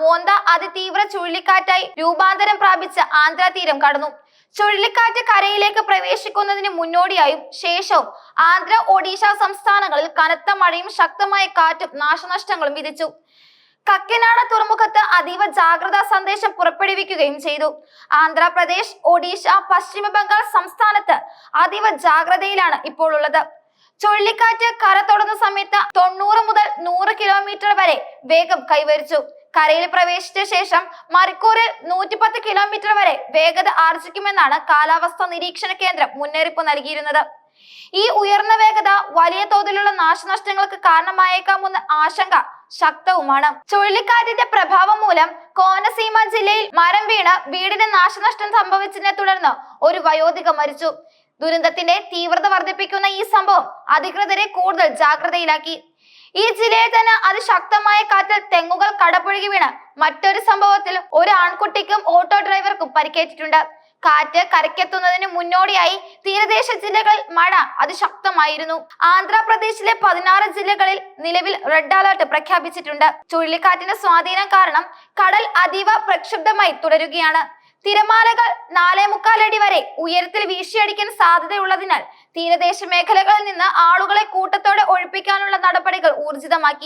മോന്ത അതിതീവ്ര ചുഴലിക്കാറ്റായി രൂപാന്തരം പ്രാപിച്ച ആന്ധ്ര തീരം കടന്നു. ചുഴലിക്കാറ്റ് കരയിലേക്ക് പ്രവേശിക്കുന്നതിന് മുന്നോടിയായും ശേഷവും ആന്ധ്ര ഒഡീഷ സംസ്ഥാനങ്ങളിൽ കനത്ത മഴയും ശക്തമായ കാറ്റും നാശനഷ്ടങ്ങളും വിധിച്ചു. കക്കിനാട തുറമുഖത്ത് അതീവ ജാഗ്രതാ സന്ദേശം പുറപ്പെടുവിക്കുകയും ചെയ്തു. ആന്ധ്രാപ്രദേശ് ഒഡീഷ പശ്ചിമ ബംഗാൾ സംസ്ഥാനത്ത് അതീവ ജാഗ്രതയിലാണ് ഇപ്പോൾ ഉള്ളത് ചുഴലിക്കാറ്റ് കര തൊടുന്ന സമയത്ത് തൊണ്ണൂറ് മുതൽ നൂറ് കിലോമീറ്റർ വരെ വേഗം കൈവരിച്ചു. കരയിൽ പ്രവേശിച്ച ശേഷം മണിക്കൂറിൽ നൂറ്റിപ്പത്ത് കിലോമീറ്റർ വരെ വേഗത ആർജിക്കുമെന്നാണ് കാലാവസ്ഥാ നിരീക്ഷണ കേന്ദ്രം മുന്നറിയിപ്പ് നൽകിയിരുന്നത്. ഈ ഉയർന്ന വേഗത വലിയ തോതിലുള്ള നാശനഷ്ടങ്ങൾക്ക് കാരണമായേക്കാമെന്ന ആശങ്ക ശക്തവുമാണ്. ചുഴലിക്കാറ്റിന്റെ പ്രഭാവം മൂലം കോനസീമ ജില്ലയിൽ മരം വീണ് വീടിന് നാശനഷ്ടം സംഭവിച്ചതിനെ തുടർന്ന് ഒരു വയോധിക മരിച്ചു. ദുരന്തത്തിന്റെ തീവ്രത വർദ്ധിപ്പിക്കുന്ന ഈ സംഭവം അധികൃതരെ കൂടുതൽ ജാഗ്രതയിലാക്കി. ഈ ജില്ലയിൽ തന്നെ അതിശക്തമായ കാറ്റിൽ തെങ്ങുകൾ കടപുഴകി വീണ് മറ്റൊരു സംഭവത്തിൽ ഒരു ആൺകുട്ടിക്കും ഓട്ടോ ഡ്രൈവർക്കും പരിക്കേറ്റിട്ടുണ്ട്. കാറ്റ് കരയ്ക്കെത്തുന്നതിന് മുന്നോടിയായി തീരദേശ ജില്ലകളിൽ മഴ അതിശക്തമായിരുന്നു. ആന്ധ്രാപ്രദേശിലെ പതിനാറ് ജില്ലകളിൽ നിലവിൽ റെഡ് അലർട്ട് പ്രഖ്യാപിച്ചിട്ടുണ്ട്. ചുഴലിക്കാറ്റിന്റെ സ്വാധീനം കാരണം കടൽ അതീവ പ്രക്ഷുബ്ധമായി തുടരുകയാണ്. തിരമാലകൾ നാലേ മുക്കാലടി വരെ ഉയരത്തിൽ വീശിയടിക്കാൻ സാധ്യതയുള്ളതിനാൽ തീരദേശ മേഖലകളിൽ നിന്ന് നടപടികൾ ഊർജിതമാക്കി